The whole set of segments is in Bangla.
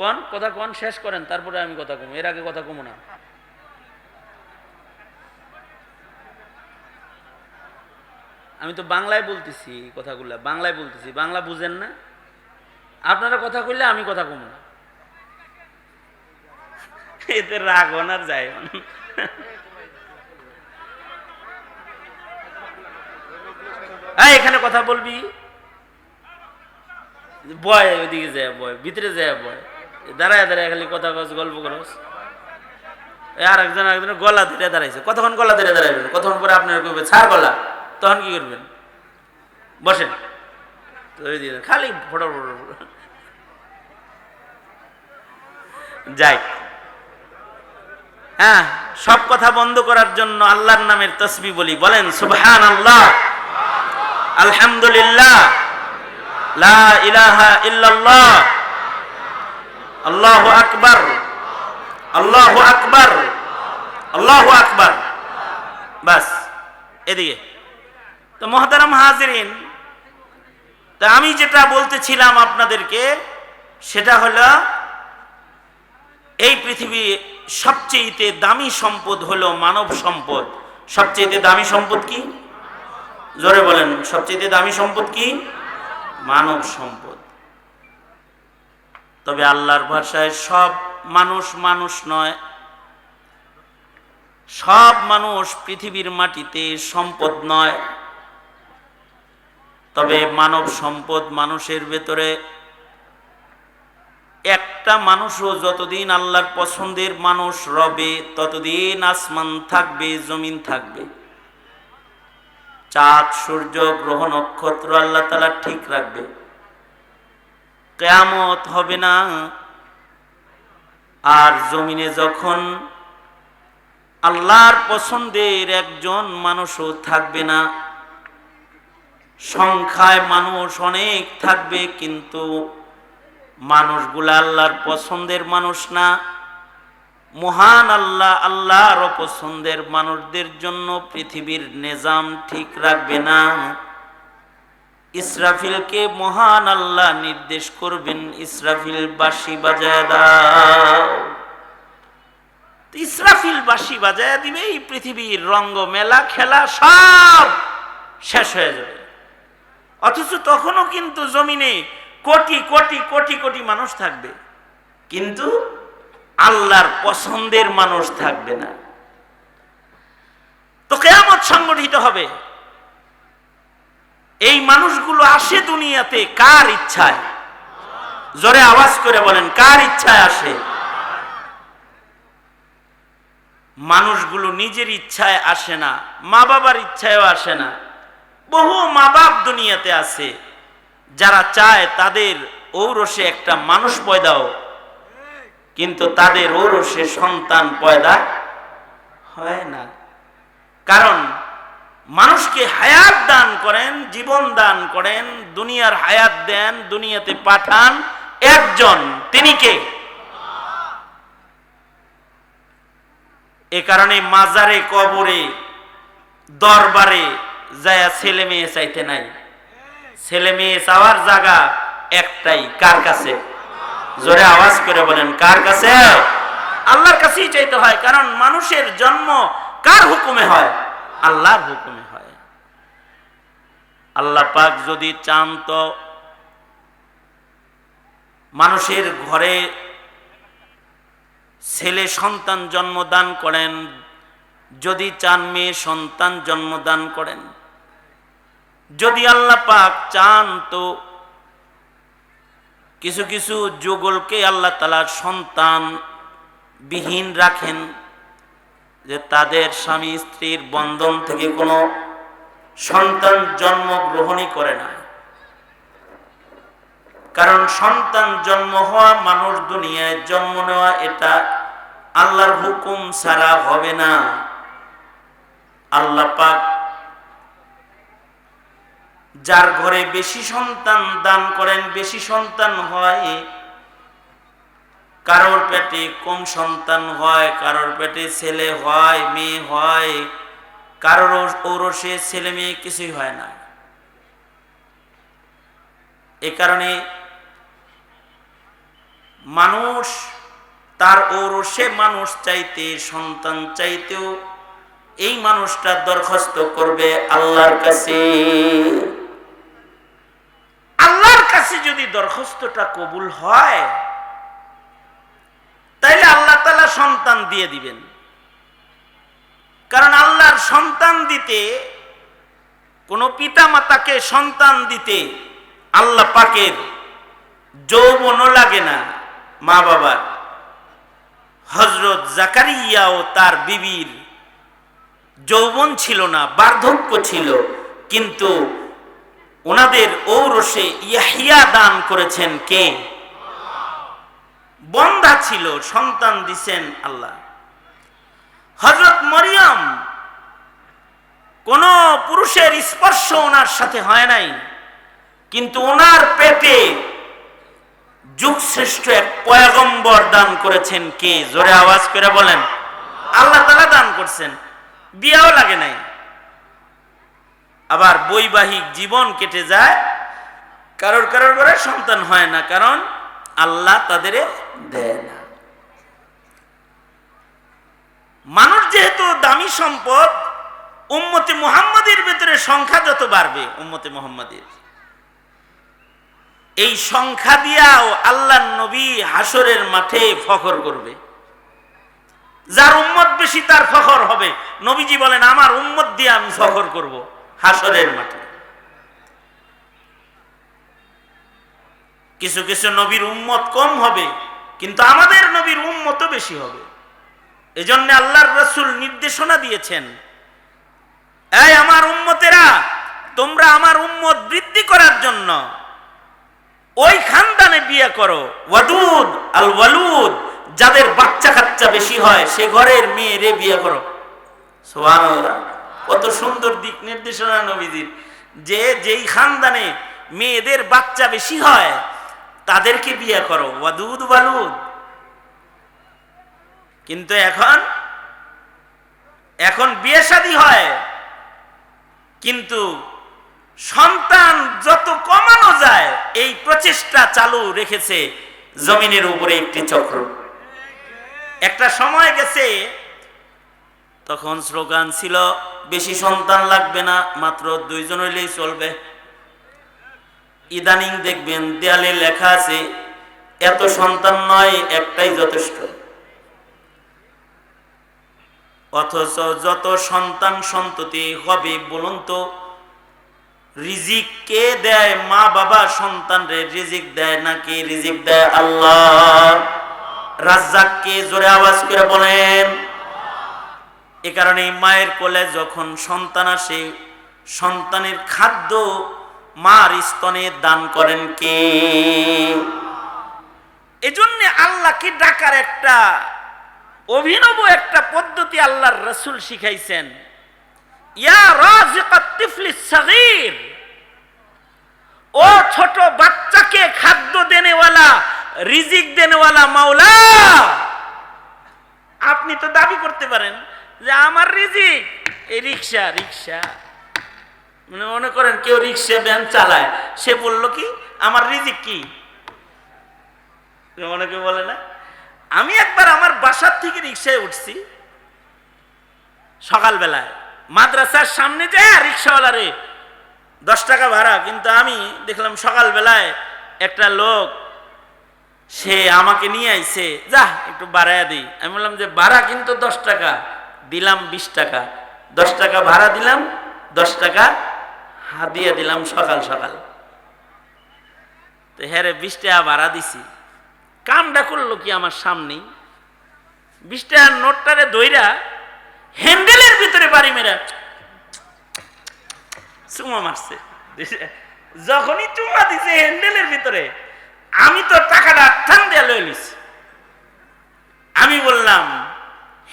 কোন কথা কন শেষ করেন তারপরে আমি কথা কমু। এর আগে কথা কমু না। আমি তো বাংলায় বলতেছি কথাগুলো বাংলায় বলতেছি বাংলা বুঝেন না? আপনারা কথা কইলে আমি কথা কমু। না এতে রাগ হন আর যায়। এই, এখানে কথা বলবি? বয় ওইদিকে যায় বয় ভিতরে যায় বয় দাঁড়ায় দাঁড়ায় খালি কথা কস, গল্প করস। আর একজন আরেকজন গলা ধরে দাঁড়াইছে। কতক্ষণ গলা ধরে দাঁড়াইবেন? কতক্ষণ পরে আপনারা কইবে, ছাড় গলা। তখন কি করবেন? বসেন। খালি ফটো ফটো যাই। হ্যাঁ সব কথা বন্ধ করার জন্য আল্লাহর নামের তসবি বলি। বলেন সুবহান আল্লাহ আলহামদুলিল্লাহ। লা ইলাহা ইল্লাল্লাহ। আল্লাহু আকবার আল্লাহু আকবার আল্লাহু আকবার। বাস, এদিকে। তো মহতারাম হাজিরিন, তা আমি যেটা বলতেছিলাম আপনাদেরকে, সেটা হলো, এই পৃথিবী সবচেয়ে দামি সম্পদ হলো মানব সম্পদ। সবচেয়ে দামি সম্পদ কি? জোরে বলেন সবচেয়ে দামি সম্পদ কি? মানব সম্পদ। তবে আল্লাহর ভাষায় সব মানুষ মানুষ নয়। সব মানুষ পৃথিবীর মাটিতে সম্পদ নয়। তবে মানব সম্পদ মানুষের ভেতরে। একটা মানুষও যতদিন আল্লাহর পছন্দের মানুষ রবে, ততদিন আসমান থাকবে, জমিন থাকবে। চাঁদ, সূর্য, গ্রহ, নক্ষত্র আল্লাহ তালা ঠিক রাখবে। কেয়ামত হবে না। আর জমিনে যখন আল্লাহর পছন্দের একজন মানুষও থাকবে না, সংখ্যায় মানুষ অনেক থাকবে, কিন্তু মানুষগুলা আল্লাহর পছন্দের মানুষ না। মহান আল্লাহ, আল্লাহর পছন্দের মানুষদের জন্য পৃথিবীর নিজাম ঠিক রাখবে না। ইসরাফিলকে মহান আল্লাহ নির্দেশ করবেন ইসরাফিল বাসি বাজায় দাও। ইসরাফিল বাসি বাজায় দিবে এই পৃথিবীর রঙ্গ, মেলা, খেলা সব শেষ হয়ে যাবে। অথচ তখনও কিন্তু জমিনে কোটি কোটি কোটি কোটি মানুষ থাকবে। কিন্তু আল্লাহর পছন্দের মানুষ থাকবে না। তো কেয়ামত সংগঠিত হবে। এই মানুষগুলো আসে দুনিয়াতে কার ইচ্ছায়? জোরে আওয়াজ করে বলেন, কার ইচ্ছায় আসে? মানুষগুলো নিজের ইচ্ছায় আসে না, মা বাবার ইচ্ছায়ও আসে না। বহু মা বাপ দুনিয়াতে আছে, যারা চায় তাদের ঔরসে একটা মানুষ পয়দাও কিন্তু তাদের ঔরসে সন্তান পয়দা হয় না। কারণ মানুষকে হায়াত দান করেন, জীবন দান করেন, দুনিয়ার হায়াত দেন, দুনিয়াতে পাঠান একজন, তিনি কে? এ কারণে মাজারে, কবরে, দরবারে যায় ছেলে মেয়ে চাইতে নাই। ছেলে মেয়ে চাওয়ার জায়গা একটাই, কার কাছে? জোরে আওয়াজ করে বলেন, কার কাছে? আল্লাহর কাছেই চাইতে হয়, কারণ মানুষের জন্ম কার হুকুমে হয়? আল্লাহর হুকুমে হয়। আল্লাহ পাক যদি চান তো মানুষের ঘরে ছেলে সন্তান জন্মদান করেন, যদি চান মেয়ে সন্তান জন্মদান করেন। যদি আল্লাহ পাক চান তো কিছু কিছু যুগলকে আল্লাহ তালার সন্তান বিহীন রাখেন। যে তাদের স্বামী স্ত্রীর বন্ধন থেকে কোনো সন্তান জন্মগ্রহণই করে না। কারণ সন্তান জন্ম হওয়া মানুষ দুনিয়ায় জন্ম নেওয়া এটা আল্লাহর হুকুম ছাড়া হবে না। আল্লাহ পাক যার ঘরে বেশি সন্তান দান করেন, বেশি সন্তান হয় কারোর পেটে কম সন্তান হয়, কারোর পেটে ছেলে হয়, মেয়ে হয়, কারোর ঔরসে ছেলে মেয়ে কিছুই হয় না। এ কারণে মানুষ তার ঔরসে মানুষ চাইতে, সন্তান চাইতেও এই মানুষটা দরখাস্ত করবে আল্লাহর কাছে। আল্লাহর কাছে যদি দরখাস্তটা কবুল হয় সন্তান দিয়ে দিবেন। কারণ আল্লাহর সন্তান দিতে, কোনো পিতা মাতাকে সন্তান দিতে আল্লাহ পাকের যৌবনও লাগে না মা বাবার হজরত জাকারিয়া ও তার বিবির যৌবন ছিল না, বার্ধক্য ছিল, কিন্তু ওনাদের ঔরসে ইয়াহিয়া দান করেছেন কে? বন্ধা ছিল, সন্তান দিছেন আল্লাহ। হজরত মরিয়ম কোন পুরুষের স্পর্শ ওনার সাথে হয় নাই, কিন্তু ওনার পেটে যুগ শ্রেষ্ঠ এক পয়গম্বর দান করেছেন কে? জোরে আওয়াজ করে বলেন। আল্লাহ তালা দান করছেন বিয়াও লাগে নাই। আবার বৈবাহিক জীবন কেটে যায়, কারোর কারোর করে সন্তান হয় না, কারণ আল্লাহ তাদের দেয় না। মানুষ যেহেতু দামি সম্পদ, উম্মতে মুহাম্মাদের ভেতরে সংখ্যা যত বাড়বে, উম্মতে মুহাম্মাদের। এই সংখ্যা দিয়াও আল্লাহ নবী হাসরের মাঠে ফখর করবে। যার উম্মত বেশি তার ফখর হবে। নবীজি বলেন, আমার উম্মত দিয়ে আমি ফখর করব হাসরের মাঠে। কিছু কিছু নবীর উম্মত কম হবে, কিন্তু আমাদের নবীর উম্মতও বেশি হবে। এজন্য আল্লাহর রসুল নির্দেশনা দিয়েছেন, এই আমার উম্মতেরা, তোমরা আমার উম্মত বৃদ্ধি করার জন্য ওই খানদানে বিয়ে করো। ওয়াদুদ আল ওয়ালুদ, যাদের বাচ্চা কাচ্চা বেশি হয়, সে ঘরের মেয়েরে বিয়ে করো। কত সুন্দর দিক নির্দেশনা নবীজির। যে যেই খানদানে মেয়েদের বাচ্চা বেশি হয় তাদেরকে বিয়ে করো, ওয়াদুদ ওয়ালুদ। কিন্তু এখন এখন বিয়ে শাদী হয়, কিন্তু সন্তান যত কমানো যায়, এই প্রচেষ্টা চালু রেখেছে জমিনের উপরে একটি চক্র। একটা সময় গেছে, তখন স্লোগান ছিল, বেশি সন্তান লাগবে না, মাত্র দুইজন হইলেই চলবে। ইদানিং দেখবেন দেয়ালে লেখা আছে, এত সন্তান নয়, একটাই যথেষ্ট। অথচ যত সন্তান সন্ততি হবে বলুন তো, রিজিক কে দেয়? মা বাবা সন্তান রে রিজিক দেয় নাকি রিজিক দেয় আল্লাহ? রাজ্জাক কে জোরে আওয়াজ করে বলেন। এ কারণে মায়ের কোলে যখন সন্তান আসে, সন্তানের খাদ্য মার স্তনে দান করেন কে? এজন্য আল্লাহ আল্লাহকে ডাকার একটা, অভিনব একটা পদ্ধতি আল্লাহর রসুল শিখাইছেন। ও ছোট বাচ্চাকে খাদ্য দেনেওয়ালা, রিজিক দেনেওয়ালা মাওলা। আপনি তো দাবি করতে পারেন যে আমার রিজিক, এই রিক্সা রিক্সা। মানে মনে করেন কেউ রিক্সা ভ্যান চালায়, সে বলল কি, আমার রিজিক কি? অনেকে বলে না। আমি একবার আমার বাসার থেকে রিক্সায় উঠছি, সকালবেলায়। মাদ্রাসার সামনে যায় রিক্সাওয়ালা রে, দশ টাকা ভাড়া। কিন্তু আমি দেখলাম সকালবেলায় একটা লোক, সে আমাকে নিয়ে আইছে, যা, একটু বাড়াইয়া দিই। আমি বললাম যে, ভাড়া কিন্তু দশ টাকা। দিলাম বিশ টাকা। দশ টাকা ভাড়া দিলাম, দশ টাকা হাদিয়া দিলাম সকাল সকাল। তো হ্যাঁ রে বিশ টাকা ভাড়া দিছি কামটা করল কি আমার সামনেই বিশ টাকার নোটটারে দইরা হ্যান্ডেলের ভিতরে বাড়ি মেরা চুমা মারছে। যখনই চুমা দিছে হ্যান্ডেলের ভিতরে, আমি তো টাকাটা ঠান দিয়ে লয়ে নিছি। আমি বললাম,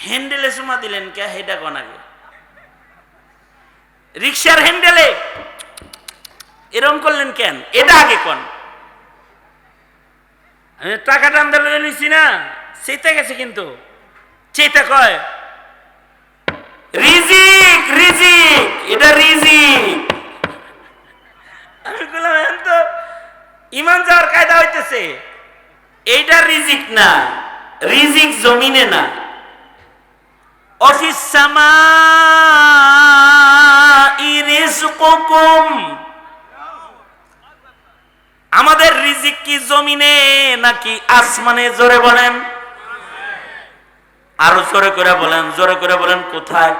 হ্যান্ডেলে চুমা দিলেন কে? হেটা কোন আগে? রিক্সার হ্যান্ডেলে। এরম করলেন কেন? এটা আগে কোন? আমি টাকা টান নিছি না সেটা গেছে কিন্তু। চেতা কয়? রিজিক রিজিক, এটা রিজিক। আমি বললাম এখন তো ইমান যাওয়ার কায়দা হইতেছে। এইটা রিজিক না, রিজিক জমিনে না। আমাদের রিজিক কি জমিনে নাকি আসমানে? জোরে বলেন। আরও জোরে করে বলেন, জোরে করে বলেন, কোথায়?